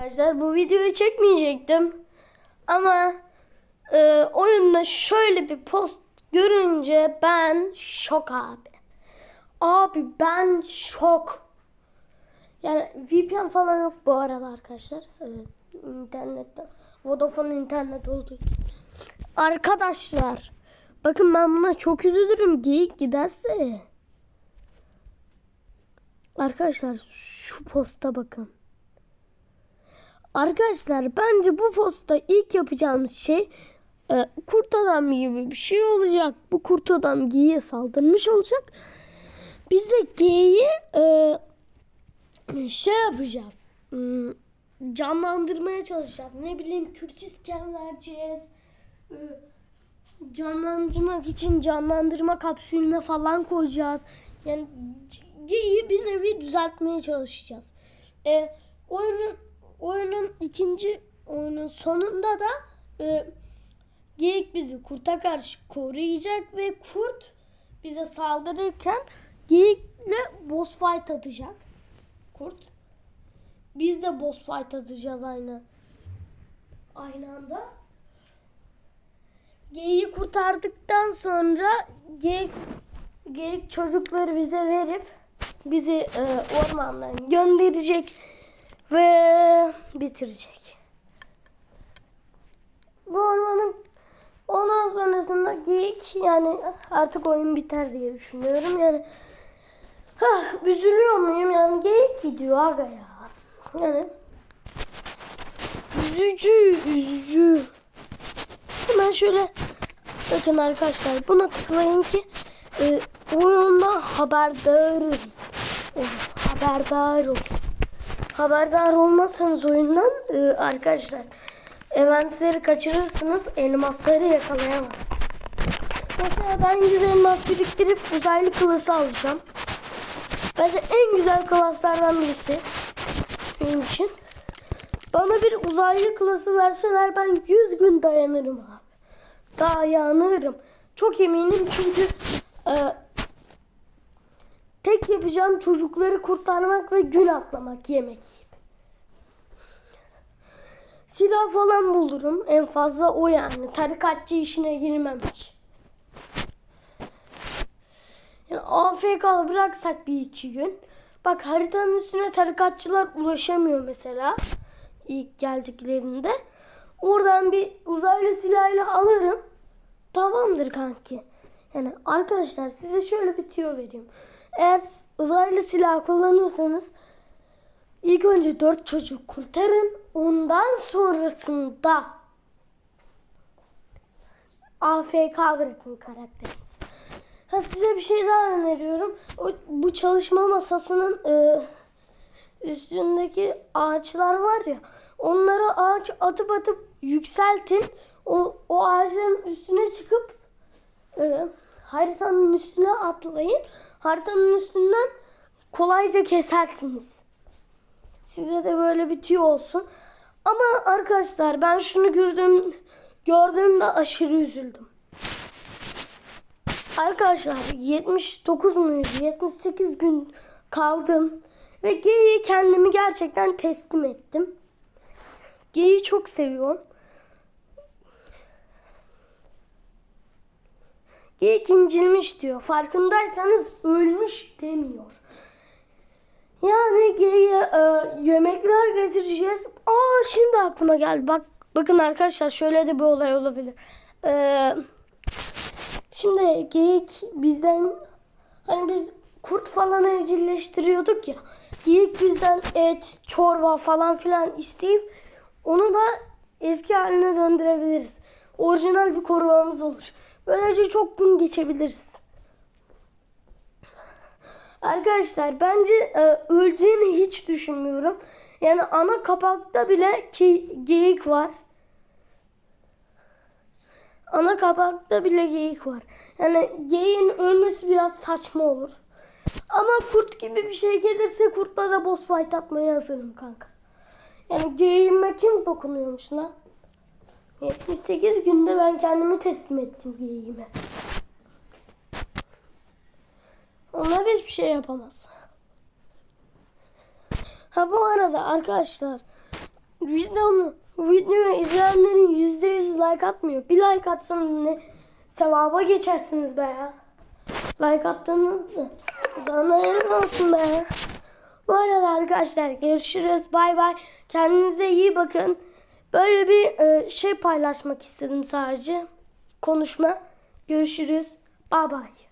Arkadaşlar bu videoyu çekmeyecektim. Ama e, oyunda şöyle bir post görünce ben şok abi. Abi ben şok. Yani VPN falan yok bu arada arkadaşlar. E, internetten. Vodafone internet için. Arkadaşlar. Bakın ben buna çok üzülürüm. Geyik giderse. Arkadaşlar şu posta bakın. Arkadaşlar bence bu postta ilk yapacağımız şey e, kurt adam gibi bir şey olacak. Bu kurt adam geyiğe saldırmış olacak. Biz de geyiği e, şey yapacağız. Hmm, canlandırmaya çalışacağız. Ne bileyim Kürt isken vereceğiz. E, canlandırmak için canlandırma kapsülüne falan koyacağız. Yani geyiği bir nevi düzeltmeye çalışacağız. E, oyunun oyunun ikinci oyunun sonunda da e, geyik bizi kurta karşı koruyacak ve kurt bize saldırırken geyikle boss fight atacak. Kurt. Biz de boss fight atacağız aynı aynı anda. Geyiği kurtardıktan sonra geyik, geyik çocukları bize verip bizi e, ormandan gönderecek ve bitirecek. Bu ormanın ondan sonrasında geyik yani artık oyun biter diye düşünüyorum. Yani hah, üzülüyor muyum? Yani geyik gidiyor aga ya. Yani üzücü, üzücü. Hemen şöyle bakın arkadaşlar buna tıklayın ki e, oyundan haberdar olun. Haberdar olun. Haberdar olmazsanız oyundan e, arkadaşlar eventleri kaçırırsınız elmasları yakalayamaz. Mesela ben 100 elmas biriktirip uzaylı klası alacağım. Bence en güzel klaslardan birisi benim için. Bana bir uzaylı klası verseler ben 100 gün dayanırım abi. Dayanırım. Çok eminim çünkü yapacağım çocukları kurtarmak ve gün atlamak yemek yiyip. Silah falan bulurum. En fazla o yani. Tarikatçı işine girmem hiç. Yani AFK bıraksak bir iki gün. Bak haritanın üstüne tarikatçılar ulaşamıyor mesela. İlk geldiklerinde. Oradan bir uzaylı silahıyla alırım. Tamamdır kanki. Yani arkadaşlar size şöyle bir tüyo vereyim. Eğer uzaylı silah kullanıyorsanız ilk önce dört çocuk kurtarın. Ondan sonrasında AFK bırakın karakterinizi. Ha size bir şey daha öneriyorum. O, bu çalışma masasının e, üstündeki ağaçlar var ya. Onlara ağaç atıp atıp yükseltin. O, o ağaçların üstüne çıkıp e, haritanın üstüne atlayın. Haritanın üstünden kolayca kesersiniz. Size de böyle bir tüy olsun. Ama arkadaşlar ben şunu gördüm gördüğümde aşırı üzüldüm. Arkadaşlar 79 muydu? 78 gün kaldım. Ve G'yi kendimi gerçekten teslim ettim. G'yi çok seviyorum. Geyik incilmiş diyor. Farkındaysanız ölmüş demiyor. Yani geyiğe e, yemekler getireceğiz. Aa şimdi aklıma geldi. Bak bakın arkadaşlar şöyle de bir olay olabilir. Eee Şimdi geyik bizden hani biz kurt falan evcilleştiriyorduk ya. Geyik bizden et, çorba falan filan isteyip onu da eski haline döndürebiliriz. Orijinal bir korumamız olur. Böylece çok gün geçebiliriz. Arkadaşlar bence e, öleceğini hiç düşünmüyorum. Yani ana kapakta bile ki geyik var. Ana kapakta bile geyik var. Yani geyiğin ölmesi biraz saçma olur. Ama kurt gibi bir şey gelirse kurtla da boss fight atmaya hazırım kanka. Yani geyiğime kim dokunuyormuş lan? 78 günde ben kendimi teslim ettim geyiğime. Onlar hiçbir şey yapamaz. Ha bu arada arkadaşlar videomu videomu izleyenlerin yüzde yüz like atmıyor. Bir like atsanız ne sevaba geçersiniz be ya. Like attığınızda sana helal olsun be. Bu arada arkadaşlar görüşürüz. Bay bay. Kendinize iyi bakın. Böyle bir e, şey paylaşmak istedim sadece. Konuşma. Görüşürüz. Bay bay.